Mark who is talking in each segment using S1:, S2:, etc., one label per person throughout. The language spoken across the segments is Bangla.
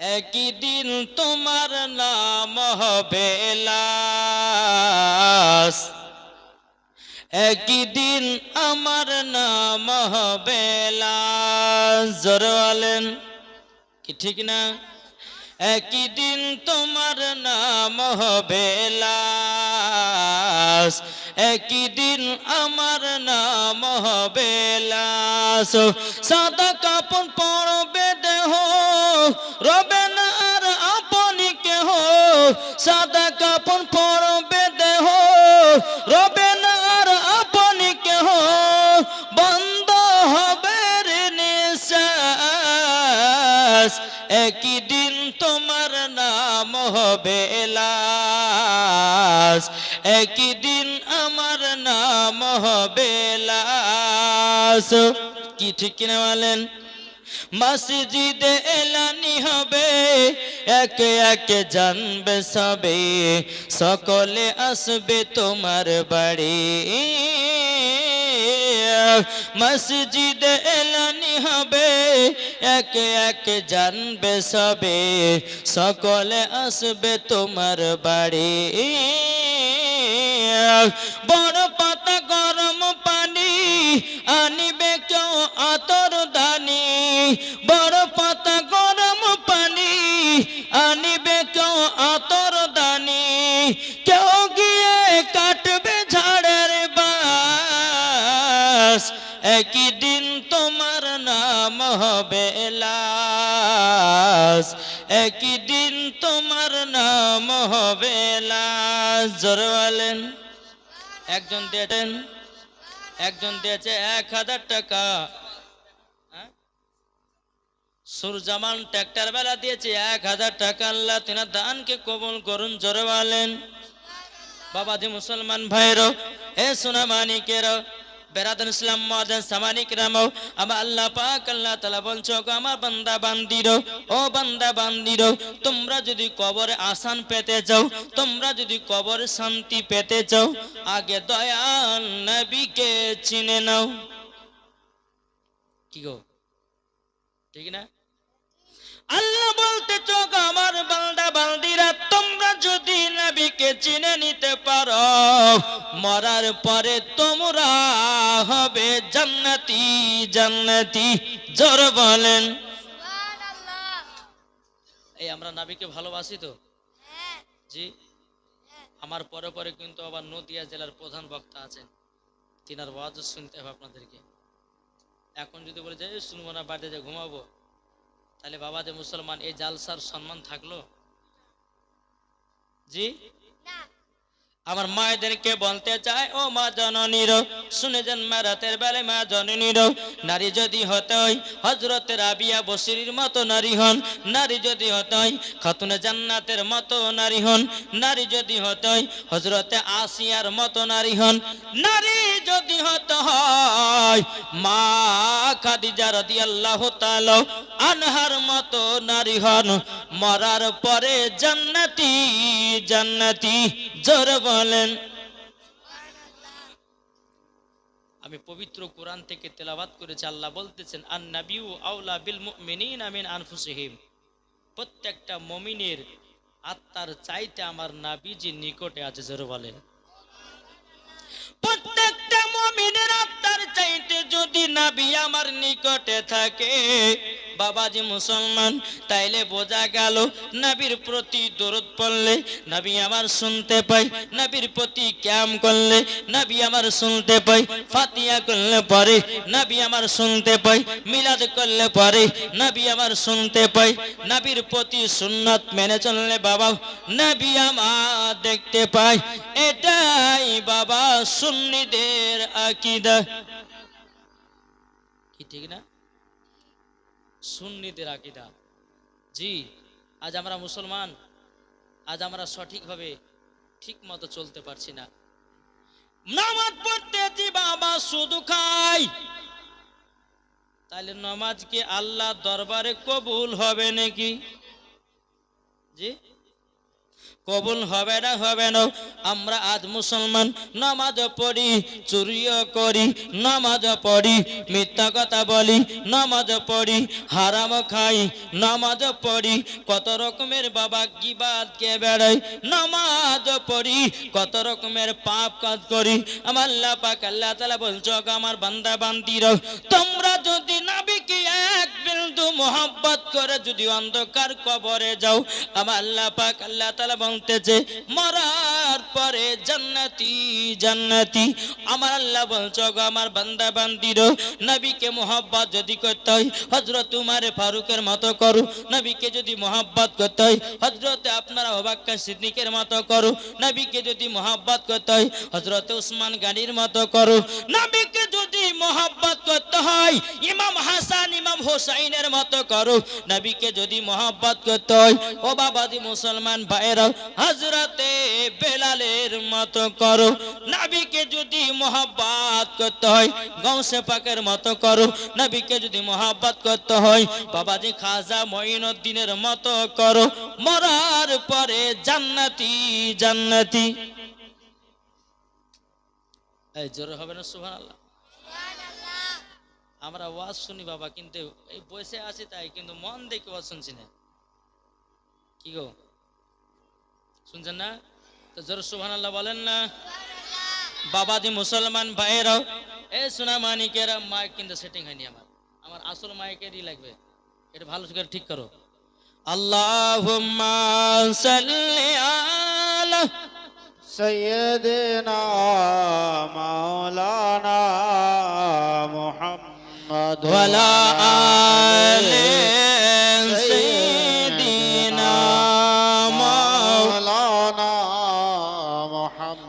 S1: একই দিন তোমার নাম হবে লাশ একই দিন আমার নাম হবে লাশ জোরে কি ঠিক না? একই দিন তোমার নাম হবে লাশ একই দিন আমার নাম হবে লাশ সাদা কাপড় পরবে দেহ রবে না আর আপনি কেহ? সাদা কাপড় পরবে দেহ। রবে না আর আপনি কেহ? বন্ধ হবে নিঃশ্বাস। একই দিন তোমার নাম হবে লাশ একই দিন আমার নাম হবে লাশ কি ঠিক কিনা বলেন? মসজিদে এলানি হবে। একে একে জানবে সবে। সকলে আসবে তোমার বাড়ি। মসজিদে এলানি হবে। একে একে জানবে সবে। সকলে আসবে তোমার বাড়ি। বড় একই দিন তোমার নাম হবে লাশ। জোরে বলেন। একজন দিয়েছেন। একজন দিয়েছে এক হাজার টাকা। হ্যাঁ? সুরজামান ট্র্যাক্টর বেলা দিয়েছে এক হাজার টাকা। আল্লাহ তিনার দানকে কবুল করুন। জোরে বলেন। বাবাজি মুসলমান ভাইরো এ সোনা মানিকেরও বেরাদুল ইসলাম মহাজন সামানিক রামও। আমার আল্লাহ পাক, আল্লাহ তালা বলছো আমার বান্দা বান্দিরো, ও বান্দা বান্দিরো, তোমরা যদি কবরে আসান পেতে চাও তোমরা যদি কবরে শান্তি পেতে চাও আগে দয়াল নবীকে চিনে নাও। কি গো? ঠিক না? আল্লাহ বলতে চোখ আমার বান্দা বান্দিরা, তোমরা যদি নবীকে চিনে নিতে পারো মরার পরে তোমরা হবে জান্নাতি জান্নাতি। জোর বলেন। এই আমরা নাবিকে ভালোবাসি তো? জি? আমার পরে পরে কিন্তু আবার নদিয়া জেলার প্রধান বক্তা আছেন। তিনার ওয়াজ শুনতে হবে আপনাদেরকে। এখন যদি বলে যে শুনব না বাড়িতে যে ঘুমাবো তাহলে বাবা যে মুসলমান এই জালসার সম্মান থাকল? জি? আমার মায়েদেরকে বলতে চায়, ও মা জননীর, শুনে যান মা রাতের বেলায় মা জননীর, নারী যদি হতে হয় হজরতে রাবিয়া বসিরির মতো নারী হন, নারী যদি হতে হয়, খাতুনে জান্নাতের মতো নারী হন, নারী যদি হতে হয় হজরতে আসিয়ার মতো নারী হন, নারী যদি হতে হয়, মা খাদিজা রাদিয়াল্লাহু তাআলা আনহার মতো নারী হন, মরার পরে জান্নাতি জান্নাতি, জোর বলেন। আমি পবিত্র কোরআন থেকে তেলাবাত করেছি আল্লাহ বলতেছেন আন নাবিউ আউলা বিল মুমিনিন আমিন আনফুসিহিম। প্রত্যেকটা মমিনের আত্মার চাইতে আমার নাবিজি নিকটে আছে জোর বলেন। প্রত্যেকটা মমিনের আত্মার চাইতে যদি নাবি আমার নিকটে থাকে বাবাজি মুসলমান, তাইলে বোঝা গেল নবীর প্রতি দরদ পড়লে নবী আমার শুনতে পাই নবীর প্রতি ক্যাম করলে নবী আমার শুনতে পাই ফাতিয়া করলে পরে নবী আমার শুনতে পাই মিলাদ করলে পরে নবী আমার শুনতে পাই নবীর প্রতি সুন্নত মেনে চললে বাবা নাবি আমার দেখতে পাই এটাই বাবা সুন্নিদের আকিদা। কি, ঠিক না? সুন্নিদের আকিদা। জি, আজ আমরা মুসলমান, আজ আমরা সঠিকভাবে ঠিক মতো চলতে পারছি না। নামাজ পড়তে বাবা শুধু খাই তাহলে নামাজ কি আল্লাহ দরবারে কবুল হবে নাকি? জি? কবুল হবে না হবে না। আমরা আজ মুসলমান, নামাজ পড়ি, চুরিও করি, নামাজ পড়ি, মিথ্যা কথা বলি, নামাজ পড়ি, হারাম খাই, নামাজ পড়ি। কত রকমের বাবা গিবাদ কে বেড়াই নামাজ পড়ি। কত রকমের পাপ কাজ করি। আমার আল্লাহ পাক, আল্লাহ তাআলা বলছো আমার বান্দা, বান্দির, তোমরা যদি নাবিকে বিন্দু মোহাব্বত করে যদি অন্ধকার কবরে যাও, আমার আল্লাহ পাক আল্লাহ তাআলা বলতেছে, মরার পরে জান্নাতি জান্নাতি। আমার আল্লাহ বলছো গো আমার বান্দা বান্দির, নবীকে মোহাব্বত যদি করতে হয়, হযরত উমার ফারুকের মতো করো। নবীকে যদি মোহাব্বত করতে হয়, হযরত আপনারা অবাক্কা সিদ্দিকের মতো করো। নবীকে যদি মোহাব্বত করতে হয়, হযরত উসমান গানির মতো করো। নবীকে যদি মোহাব্বত করতে হয়, ইমাম হাসান, ইমাম হোসাইনের মতো করো। নবীকে যদি মোহাব্বত করতে হয়, ও বাবাজি মুসলমান ভাইরা হযরতে বেলালের মতো করো। নবীকে যদি মোহাব্বত করতে হয়, গৌসে পাকের মতো করো। নবীকে যদি মোহাব্বত করতে হয়, বাবাজি খাজা মঈনুদ্দিনের মতো করো। মরার পরে জান্নাতি জান্নাতি। এই জোরে হবে না, সুবহানাল্লাহ। আমরা ওয়াজ শুনি বাবা কিন্তু এই বসে আছি তাই কিন্তু মন দেখে ওয়াজ শুনছি না। কি গো? শুনছেন না? তো জোর সুহান আল্লাহ বলেন না। বাবা দি মুসলমান ভাইয়েরাও এ সোনা মানিকের মাইক কিন্তু সেটিং হয়নি আমার। আমার আসল মাইকেরই লাগবে। এটা ভালো করে ঠিক করো। আল্লাহ সৈয়দ
S2: না মৌলানা محمد
S1: ওয়ালা আলি সাইয়্যিদিনা
S2: مولانا محمد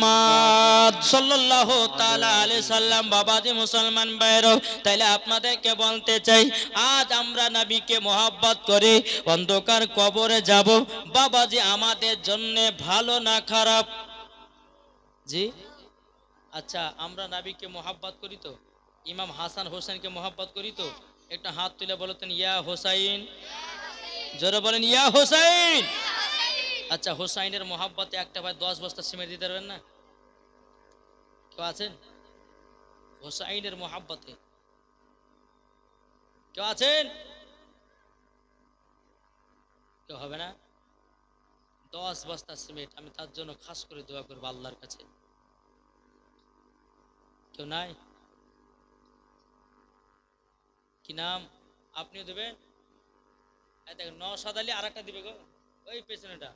S1: মুহাম্মদ সাল্লাল্লাহু তাআলা আলাইহি সাল্লাম বাবাজি মুসলমান ভাইরা তাইলে আপনাদেরকে বলতে চাই আজ আমরা নবীকে মোহাব্বত করে অন্ধকার কবরে যাব বাবাজি আমাদের জন্য ভালো না খারাপ জি আচ্ছা আমরা নবীকে মোহাব্বত করি তো ইমাম হাসান হোসেনকে মোহাব্বত করি তো, একটা হাত তুলে বলতেন, ইয়া হোসাইন। জোরে বলেন, ইয়া হোসাইন। আচ্ছা হোসাইনের মোহাব্বতে একটা ভাই দশ বস্তা সিমেন্ট দিতে পারবেন না? কেউ আছেন? হোসাইনের মোহাব্বতে। কেউ আছেন? কেউ হবে না? দশ বস্তা সিমেন্ট, আমি তার জন্য খাস করে দোয়া করব আল্লাহর কাছে। কেউ নাই? কি নাম? আপনিও দেবেন? দেখেন নসাদ আলী আর একটা দিবে গো। ওই পেছনেটা।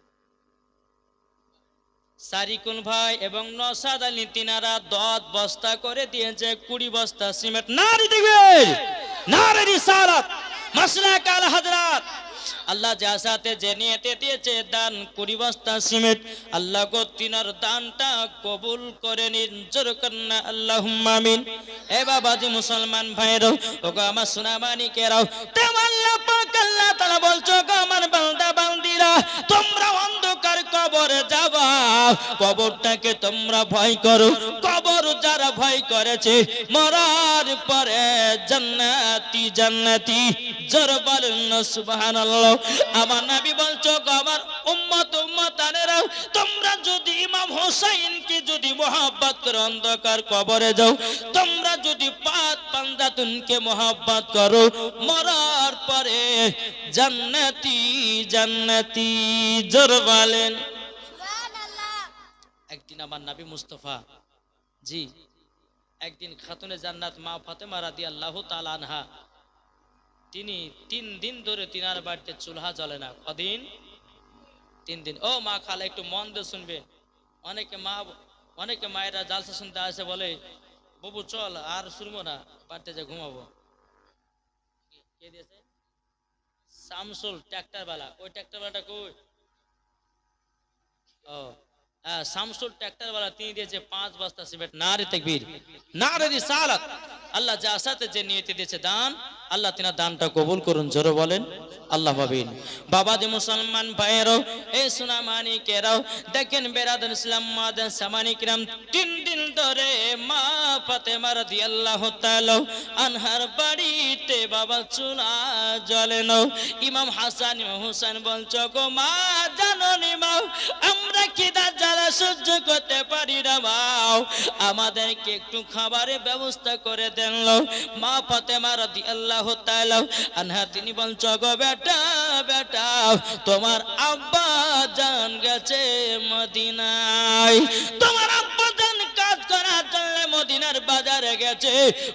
S1: সারিকুন ভাই এবং নসাদ আলী তিনারা দশ বস্তা করে দিয়েছে, কুড়ি বস্তা সিমেন্ট। নারী দিবে নারী সারাত মাসলা কাল হাজরাত। আল্লাহ যা সাথে যে নিয়েতে দিয়েছে দান কুড়ি বস্তা সিমেন্ট, আল্লাহ গো তিনার দানটা কবুল করে নিন। জোর কন্যা আল্লাহ আমিন। এ বাবাজি মুসলমান ভাইরাও ওগো আমার সোনামানি কেরাও তাআলা বলছো গো আমার বান্দা বান্দিরা, তোমরা অন্ধকার কবরে যাবা। কবরটাকে তোমরা ভয় করো। কবর যারা ভয় করেছে, মরার পরে জান্নাতি জান্নাতি। জোর বলেন সুবহানাল্লাহ। আমার নবী বলছো আমার উম্মত উম্মতানেরা তোমরা যদি ইমাম হোসাইনকে যদি মোহাব্বত করে অন্ধকার কবরে যাও তোমরা যদি পাঁচ পান্দাতুনকে মোহাব্বত করো মরার পরে জান্নাতি জান্নাতি জোর বলেন। একদিন আমার নবী মুস্তফা জি একদিন খাতুনে জান্নাত মা ফাতেমা রাদি আল্লাহ আনহা তিনি তিন দিন ধরে তিনার বাড়িতে চুলহা জ্বলে না। কদিন? তিন দিন। ও মা খালা একটু মন দিয়ে শুনবে অনেকে মা অনেকে মায়েরা জালসা শুনতে আসে বলে বাবু চল আর শুনব না বাড়িতে যে ঘুমাবো। কে দিয়েছে? শামসুল ট্র্যাক্টর বালা ওই ট্র্যাক্টর বালাটা কই? ও হ্যাঁ, শামসুল ট্র্যাক্টর वाला তিনি দিয়েছে পাঁচ বস্তা সিমেন্ট। নারে তাকবীর। নারে রিসালাত। আল্লাহ যা সাথে যে নিয়তি দিয়েছে দান। আল্লাহ তিনার দানটা কবুল করুন, জোরে বলেন, আল্লাহ ভাবিন বাবাজি মুসলমান ভাইয়েরও, এই সুনামানি কেরাও দেখেন বেরাদুল ইসলাম, মাদান সামানিকরাম তিন দিন ধরে মা ফাতেমা রাদিয়াল্লাহু তাআলা আনহার বাড়িতে বাবা চুলা জ্বলে নাও ইমাম হাসান, ইমাম হুসেন বলছ, গো মা জাননি মাও আমরা খিদা যারা সহ্য করতে পারি না, মাও? আমাদেরকে একটু খাবারের ব্যবস্থা করে দেন মা পাতে মারা দি আল্লাহ আনহা, তিনি বলছ গো বেটা বেটা, তোমার আব্বা জান গেছে মদিনায়। তোমার আব্বা বাজারে গেছে।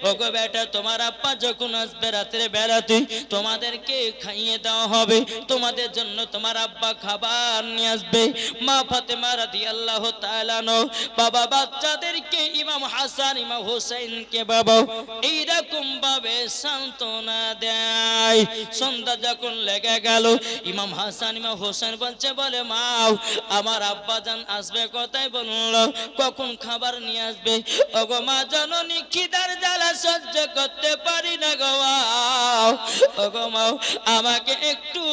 S1: ওগো বেটা, তোমার আব্বা যখন আসবে রাত্রে বেড়াতে, তোমাদেরকে খাইয়ে দেওয়া হবে। তোমাদের জন্য তোমার আব্বা খাবার নিয়ে আসবে। মা ফাতেমা রাদিয়াল্লাহু তাআলা নো বাবা বাচ্চাদেরকে, ইমাম হাসান, ইমাম হোসেনকে বাবা এইরকম ভাবে সান্ত্বনা দেয়। সন্ধ্যা যখন লেগে গেল, ইমাম হাসান, ইমাম হোসেন বলছে, বলে, মা, আমার আব্বা জান আসবে, কথাই বলল, কখন খাবার নিয়ে আসবে? ওগো মা জননী খিদার জ্বালা সহ্য করতে পারি না গো মাও। ওগো মাও, আমাকে একটু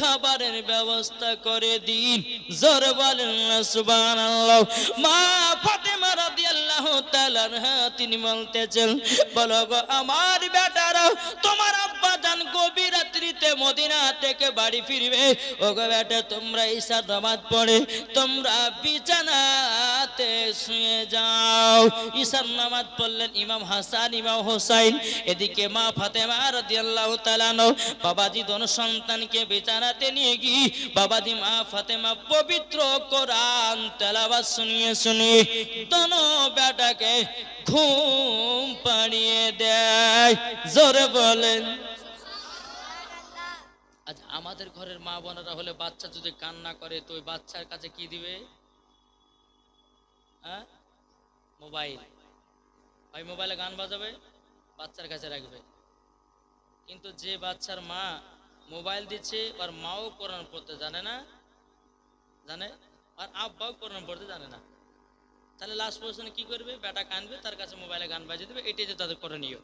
S1: খাবারের ব্যবস্থা করে দিন। জোর বলেন সুবহানাল্লাহ। মা ফাতেমা রাদিয়াল্লাহু তাআলা তিনি বলতেছেন, বলো গো আমার বেটারা, তোমার আব্বা জান গভীর রাত্রিতে মদিনা থেকে বাড়ি ফিরবে। ও গো বেটা, তোমরা ঈশার নামাজ পড়ে, তোমরা বিছানাতে শুয়ে যাও। ঈশার নামাজ পড়লেন ইমাম হাসান, ইমাম হোসাইন। এদিকে মা ফাতেমা রাদিয়াল্লাহু তাআলা আনহা, বাবাজি দোন সন্তানকে বিছানাতে নিয়ে গিয়ে, বাবাজি মা ফাতেমা পবিত্র কোরআন তেলাওয়াত শুনিয়ে শুনিয়ে দোনো বেটাকে ঘুম পাড়িয়ে দেয়। জোরে বলেন। আমাদের ঘরের মা বোনেরা হলে বাচ্চা যদি কান্না করে, তো ওই বাচ্চার কাছে কি দিবে? হ্যাঁ? মোবাইল। ওই মোবাইলে গান বাজাবে, বাচ্চার কাছে রাখবে। কিন্তু যে বাচ্চার মা মোবাইল দিচ্ছে আর মাও কোরআন পড়তে জানে না, জানে? আর আব্বাও কোরআন পড়তে জানে না। তাহলে লাস্ট পজিশনে কি করবে? বেটা কানবে তার কাছে মোবাইলে গান বাজিয়ে দেবে, এটাই যে তাদের করণীয়।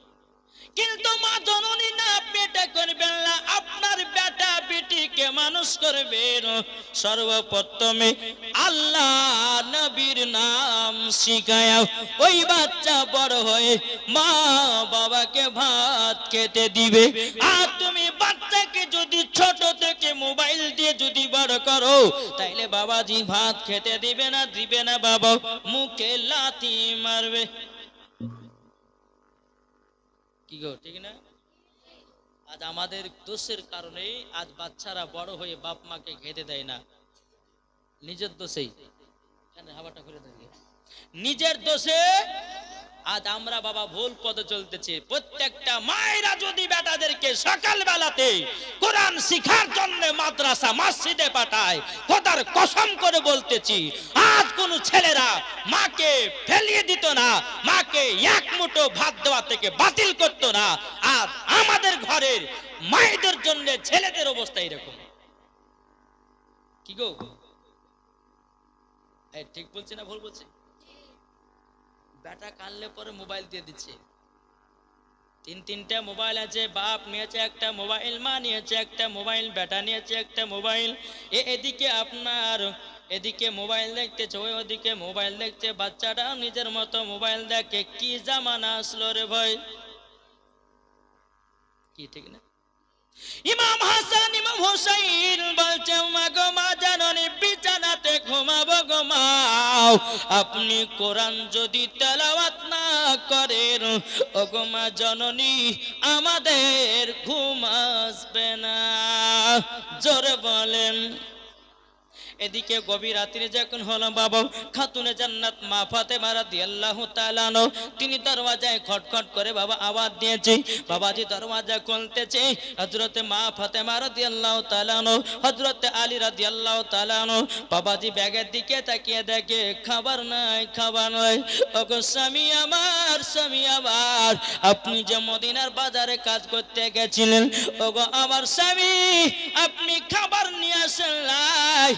S1: কিন্তু মা জননী না পেটে করবেন না, আপনার বেটা বেটিকে মানুষ করবেন সর্বপ্রথমে আল্লাহ নবীর নাম শিখায় ওই বাচ্চা বড় হয়ে মা বাবাকে ভাত খেতে দিবে। আর তুমি বাচ্চাকে যদি ছোট থেকে মোবাইল দিয়ে যদি বড় করো, তাইলে বাবাজি ভাত খেতে দিবে না দিবে না, বাবা মুখে লাথি মারবে। কি গো, ঠিক না? আজ আমাদের দোষের কারণে আজ বাচ্চারা বড় হয়ে বাপ মাকে খেতে দেয় না। নিজের দোষেই। হাওয়াটা নিজের দোষে আজ আমরা বাবা ভুল চলতেছি। প্রত্যেকটা মায়েরা যদি বেটাদেরকে কোরআন শিখার জন্য মাদ্রাসা, মসজিদে পাঠায়, খোদার কসম করে বলতেছি আজ কোন ছেলেরা মাকে ফেলিয়ে দিত না, মাকে এক মুঠো ভাত দেওয়া থেকে বাতিল করতো না। আজ আমাদের ঘরের মায়েদের জন্য ছেলেদের অবস্থা এরকম। কি গো? ঠিক বলছি না ভুল বলছি? বেটা কানলে পরে মোবাইল দিয়ে দিচ্ছে। তিন তিনটা মোবাইল আছে, বাপ নিয়েছে একটা মোবাইল, মা নিয়েছে একটা মোবাইল, বেটা নিয়েছে একটা মোবাইল। এ এদিকে আপনার, এদিকে মোবাইল দেখতেছে, ওই ওদিকে মোবাইল দেখছে, বাচ্চাটা নিজের মতো মোবাইল দেখে কি জামানা আসলো রে ভাই? কি ঠিক না? ইমাম হাসান, ইমাম হুসাইন বলছে মা গো মা জাননি, বিছানাতে ঘুমাবো গো মাও আপনি কোরআন যদি তেলাওয়াত না করেন। ওগমা জননী আমাদের ঘুম আসবে না। জোরে বলেন। এদিকে গভীর রাত্রি যখন হলো বাবা খাতুনে জান্নাত মা ফাতেমা রাদিয়াল্লাহু তাআলা আনহা, তিনি দরওয়াজায় খটখট করে বাবা আওয়াজ দিয়েছে বাবাজি দরওয়াজা খুলতেছে। হযরতে মা ফাতেমা রাদিয়াল্লাহু তাআলা আনহা, হযরতে আলী রাদিয়াল্লাহু তাআলা আনহা, বাবাজি ব্যাগের দিকে তাকিয়ে দেখে খাবার নাই খাবার নাই। ওগো স্বামী আমার স্বামী আমার আপনি যে মদিনার বাজারে কাজ করতে গেছিলেন ওগো আমার স্বামী আপনি খাবার নিয়ে আসেন নাই।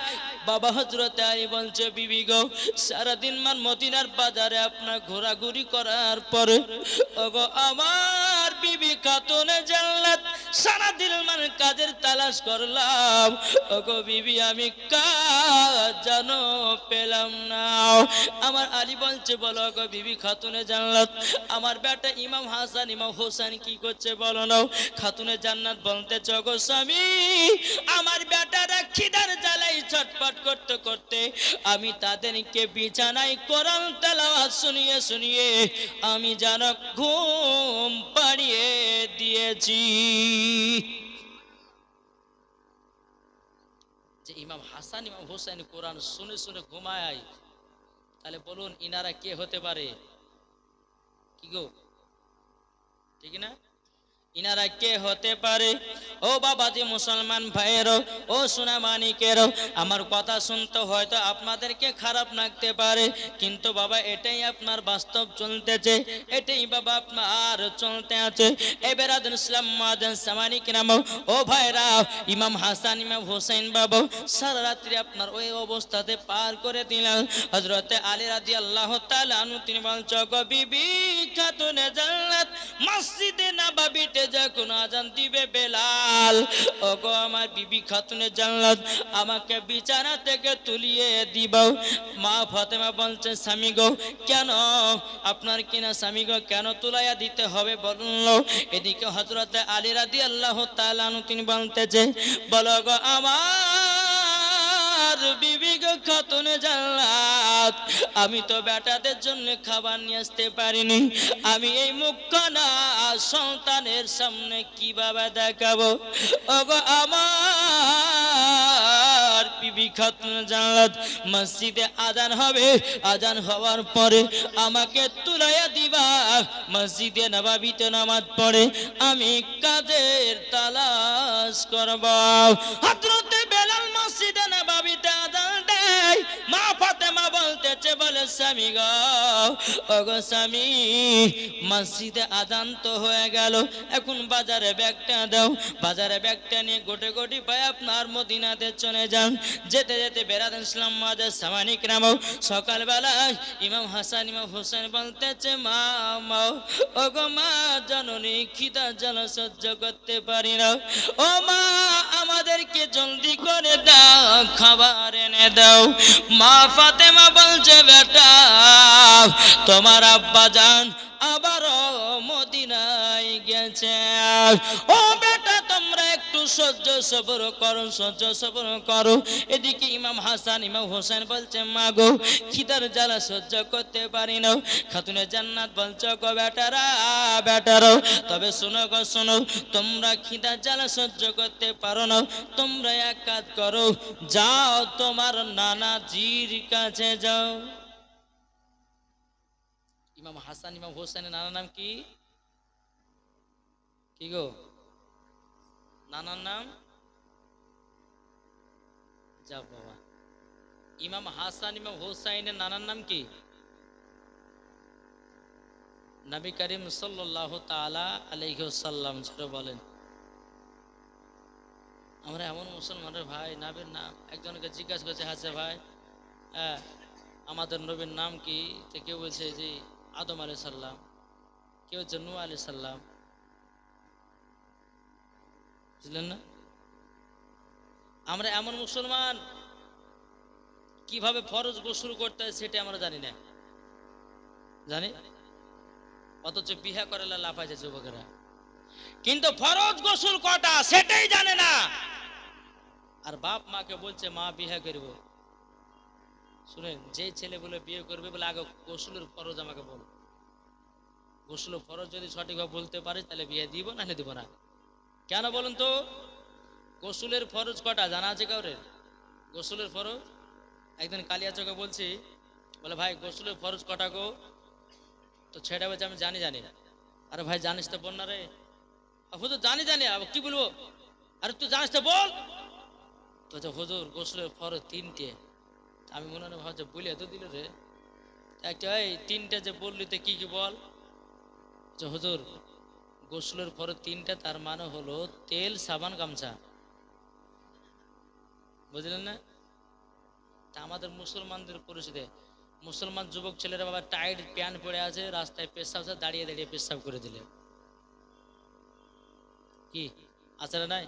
S1: বাবা হজরত আলী বলছে, বিবি গো, সারাদিন মান মদিনার বাজারে আপনার ঘোরাঘুরি করার পরে, ওগো, আমার বিবি খাতুনে জান্নাত সারা দিন মানে কাজের তালাশ করলাম। ওগো, বিবি, আমি কাজ জানো পেলাম না। আমার আলী বলছে, বলো গো বিবি খাতুনে জান্নাত, আমার বেটা ইমাম হাসান, ইমাম হোসেন কি করছে বলো না খাতুনে জান্নাত বলতে চগো স্বামী, আমার বেটারা খিদার জ্বালাই ছটপট করতে করতে আমি তাদেরকে বিছানায় কোরআন তেলাওয়াত শুনিয়ে শুনিয়ে আমি যেন ঘুম পাড়িয়ে দিয়েছি। যে ইমাম হাসান, ইমাম হোসেন কোরআন শুনে শুনে ঘুমায়, তাহলে বলুন ইনারা কে হতে পারে? কি গো? ঠিক না? ইনারা কে হতে পারে? ও বাবাজি মুসলমান ভাইয়েরও, ও সোনা মানিকেরও আমার কথা শুনতে হয়তো আপনাদেরকে খারাপ লাগতে পারে, কিন্তু বাবা এটাই আপনার বাস্তব চলতেছে, এটাই বাবা আপনার চলতে আছে। এবার ইসলাম মাদান সামানিক নাম ও ভাইরা, ইমাম হাসান, ইমাম হোসেন বাবু, সারা রাত্রি আপনার ওই অবস্থাতে পার করে দিলেন। হজরতে আলী রাজি আল্লাহ তালু তিনি বলছ বিবি খাতুনে মসজিদে নবাবিতে যখন আজান দিবে বেলাল, ওগো আমার বিবি খাতুনে জান্নাত আমাকে বিছানা থেকে তুলিয়ে দিব। মা ফাতেমা বলছে, স্বামী গো, কেন? আপনার কিনা স্বামী গো কেন তুলাইয়া দিতে হবে? বলল, এদিকে হজরতে আলী রাদি আল্লাহ তালানু তিনি বলতেছে, বলো গো, আমার বিবি গো খাতুনে জান্নাত। আমি তো বেটাদের জন্য খাবার নিয়ে আসতে পারিনি। আমি এই মুখখানা সন্তানের সামনে কীভাবে দেখাবো? ওগো আমার বিবি খাতুন জান্নাত, মসজিদে আজান হবে। আজান হওয়ার পরে আমাকে তুলাইয়া দিবা। মসজিদে নবাবিতে নামাজ পড়ে আমি কাজের তালাশ করব। হযরতে স্বামী গো। স্বামী, মসজিদে আজান তো হয়ে গেল। এখন বাজারে ব্যাগটা দাও। বাজারে ব্যাগটা নিয়ে গোটে গোটি পায়ে আপনার মদিনাতে চলে যান। যেতে যেতে বেড়াতেন ইসলাম মাদের সামানিক নাম সকালবেলায় ইমাম হাসান, ইমাম হোসেন বলতেছে, মা মা ওগো মা, জননী খিদা জল সহ্য করতে পারি না। ও মা, আমাদেরকে জলদি করে দাও, খাবার এনে দাও। মা ফাতেমা বলছে বেটা তোমার আব্বা যান আবারও মদিনায় গেছে। ও বেটা সহ্য সবর করো, সহ্য সবর করো। এদিকে ইমাম হাসান, ইমাম হোসেন বলছে মা গো খিদার জ্বালা সহ্য করতে পারি না। খাতুনে জান্নাত বলছো, গো বেটারা, বেটারো, তবে শোনো গো, শোনো, তোমরা খিদার জ্বালা সহ্য করতে পারো না। তোমরা এক কাজ করো, যাও তোমার নানা জির কাছে যাও। ইমাম হাসান, ইমাম হোসেনের নানা নাম কি? কি গো? নানার নাম? যা বাবা। ইমাম হাসান, ইমাম হোসাইনের নানার নাম কি? নবী করিম সাল্লাহ তালা আলহ্লাম সেটা বলেন। আমরা এমন মুসলমানের ভাই, নাবির নাম। একজনকে জিজ্ঞাসা করছে হাসে ভাই হ্যাঁ আমাদের নবীর নাম কি? কেউ বলছে যে আদম আলি সাল্লাম কেউ হচ্ছে নু আলি সাল্লাম বুঝলেন না? আমরা এমন মুসলমান, কীভাবে ফরজ গোসল করতে হয় সেটা আমরা জানি না। জানি? অথচ বিহা করে লাফাইছে যুবকেরা। কিন্তু ফরজ গোসল কটা সেটাই জানে না। আর বাপ মাকে বলছে, মা বিহা করব। শুনেন যে ছেলে বলে বিয়ে করবে বলে আগে গোসলের ফরজ আমাকে বল। গোসলের ফরজ যদি সঠিকভাবে বলতে পারে, তাহলে বিয়ে দিব নাহলে দিব না। কেন বলুন তো? গোসুলের ফরজ কটা? জানা আছে কাউরে গোসুলের ফরজ? একদিন কালিয়া চোখে বলছি, বলে, ভাই, গোসুলের ফরজ কটা গো? তো ছেড়ে বলছে, আমি জানি জানি। আরে ভাই, জানিস তো বল না রে? হুজুর, জানি জানি। আবার কি বলব? আরে তুই জানিস তো বল তো হুজুর, গোসলের ফরজ তিনটে। আমি মনে মনে ভাবছি বলে এত দিল রে? একটা, এই তিনটে যে বললি তো কি কি বল? যে, হুজুর গোসলের ফরজ তিনটা, তার মানে হলো তেল, সাবান, গামছা। বুঝলেন না? তা আমাদের মুসলমানদের পরিস্থিতি। মুসলমান যুবক ছেলেরা বাবা টাইট প্যান্ট পরে আছে, রাস্তায় পেশাব দাঁড়িয়ে দাঁড়িয়ে পেশাব করে দিলে। কি? আছে না নাই?